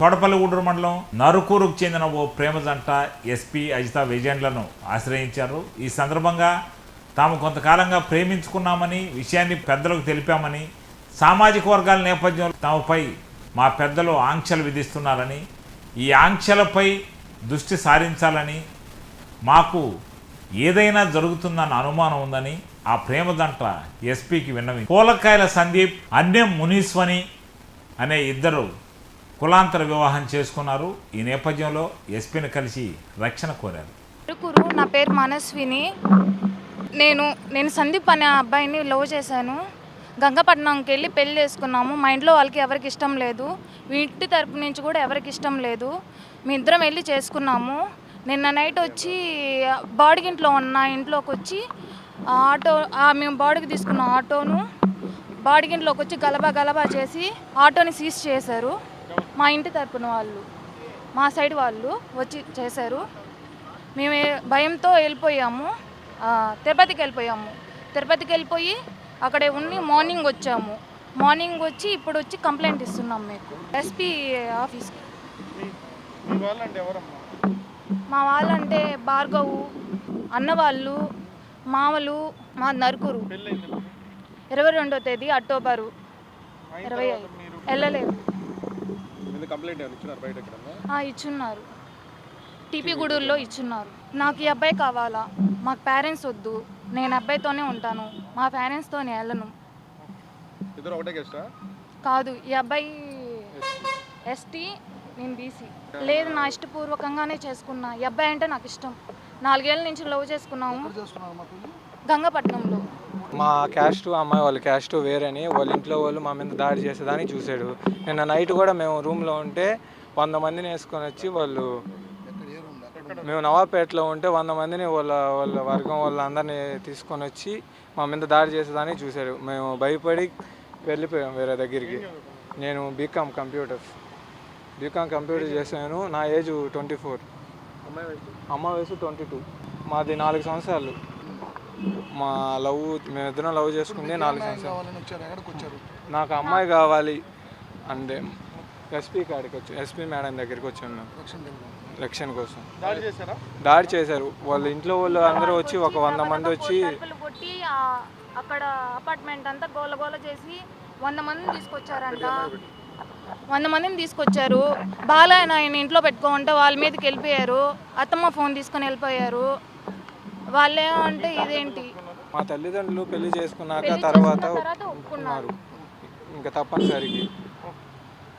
తోడపల్లిగూడూరు మండలం నరుకూరుకు చెందిన ఓ ప్రేమ జంట ఎస్పీ అజిత విజయన్లను ఆశ్రయించారు. ఈ సందర్భంగా తాము కొంతకాలంగా ప్రేమించుకున్నామని విషయాన్ని పెద్దలకు తెలిపామని సామాజిక వర్గాల నేపథ్యంలో తమపై మా పెద్దలు ఆంక్షలు విధిస్తున్నారని ఈ ఆంక్షలపై దృష్టి సారించాలని మాకు ఏదైనా జరుగుతుందన్న అనుమానం ఉందని ఆ ప్రేమదంట ఎస్పీకి విన్నవి పూలకాయల సందీప్ అన్యం మునీస్వని అనే ఇద్దరు కులాంతర వివాహం చేసుకున్నారు. ఈ నేపథ్యంలో ఎస్పీని కలిసి రక్షణ కోరారు. అరుకురు నా పేరు మనస్విని. నేను నేను సందీప్ అనే అబ్బాయిని లవ్ చేశాను. గంగపట్నంకి వెళ్ళి పెళ్ళి చేసుకున్నాము. మా ఇంట్లో వాళ్ళకి ఎవరికి ఇష్టం లేదు. ఇంటి తరపు నుంచి కూడా ఎవరికి ఇష్టం లేదు. మీ ఇద్దరం వెళ్ళి చేసుకున్నాము. నిన్న నైట్ వచ్చి బాడిగింట్లో ఉన్న ఇంట్లోకి వచ్చి ఆ ఆటో మేము బాడికి తీసుకున్న ఆటోను బాడిగింట్లోకి వచ్చి గలబా గలబా చేసి ఆటోని సీజ్ చేశారు. మా ఇంటి తరపున వాళ్ళు మా సైడ్ వాళ్ళు వచ్చి చేశారు. మేము భయంతో వెళ్ళిపోయాము. తిరుపతికి వెళ్ళిపోయాము. తిరుపతికి వెళ్ళిపోయి అక్కడే ఉండి మార్నింగ్ వచ్చాము. మార్నింగ్ వచ్చి ఇప్పుడు వచ్చి కంప్లైంట్ ఇస్తున్నాం మీకు. ఎస్పీ ఆఫీస్కి. మీ వాళ్ళంటే భార్గవు అన్నవాళ్ళు మామలు మా నరుకురు? ఇరవై రెండో తేదీ అక్టోబరు. ఇరవై ఐదు. వెళ్ళలేదు. మీద కంప్లైంట్ ఏమైనా ఇచ్చినారు బయట ఎక్కడన్నా? ఇచ్చున్నారు. టీపీ గూడూరులో ఇచ్చున్నారు. నాకు ఈ అబ్బాయి కావాలా? మాకు పేరెంట్స్ వద్దు. నేను అబ్బాయితోనే ఉంటాను. మా పేరెంట్స్తో నేను వెళ్ళను ఇద్దరు ఒకటే గెస్టా కాదు ఈ అబ్బాయి ఎస్టీ నేను బీసీ. లేదు నా ఇష్టపూర్వకంగానే చేసుకున్నా. ఈ అబ్బాయి అంటే నాకు ఇష్టం. నాలుగేళ్ళ నుంచి లవ్ చేసుకున్నాము. గంగపట్నంలో. మా క్యాస్ట్ అమ్మాయి వాళ్ళ క్యాస్ట్ వేరని వాళ్ళ ఇంట్లో వాళ్ళు మా మీద దాడి చేసేదాన్ని చూశాడు. నిన్న నైట్ కూడా మేము రూమ్లో ఉంటే వంద మందిని వేసుకొని వచ్చి వాళ్ళు మేము నవాపేటలో ఉంటే వంద మందిని వాళ్ళ వాళ్ళ వర్గం వాళ్ళందరినీ తీసుకొని వచ్చి మా మీద దాడి చేసేదాన్ని చూశాడు. మేము భయపడి వెళ్ళిపోయాం వేరే దగ్గరికి. నేను బీకామ్ కంప్యూటర్ బీకామ్ కంప్యూటర్ చేశాను. నా ఏజ్ ట్వంటీ ఫోర్. అమ్మాయి వయసు ట్వంటీ టూ. మాది నాలుగు సంవత్సరాలు. మా లవ్ మేమిద్దరం లవ్ చేసుకుంది నాలుగు సంవత్సరాలు. నాకు అమ్మాయి కావాలి అంటే ఎస్పీ కాడికి వచ్చి ఎస్పీ మేడం దగ్గరికి వచ్చాను మేము. రక్షణ ఎలక్షన్ కోసం. దాడి చేశారా? దాడి చేశారు. వాళ్ళ ఇంట్లో వాళ్ళు అందరూ వచ్చి ఒక వంద మంది వచ్చి అక్కడ అపార్ట్మెంట్ అంతా గోల గోల చేసి వంద మందిని తీసుకొచ్చారంట. వంద మందిని తీసుకొచ్చారు. బాలయ్య ఆయన ఇంట్లో పెట్టుకోమంటే వాళ్ళ మీదకి వెళ్ళిపోయారు. అత్తమ్మ ఫోన్ తీసుకొని వెళ్ళిపోయారు. వాళ్ళు ఏమంటే ఇదేంటి? మా తల్లిదండ్రులు పెళ్ళి చేసుకున్నాక తర్వాత ఒప్పుకున్నారు. ఇంకా తప్పనిసరికి.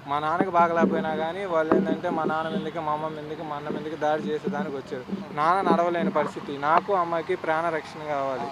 మా నాన్నకి బాగలేకపోయినా కానీ వాళ్ళు ఏంటంటే మా నాన్న మీదకి మా అమ్మ మీదకి మా అన్న మీదకి దాడి చేసేదానికి వచ్చారు. నాన్న నడవలేని పరిస్థితి. నాకు అమ్మాయికి ప్రాణ రక్షణ కావాలి.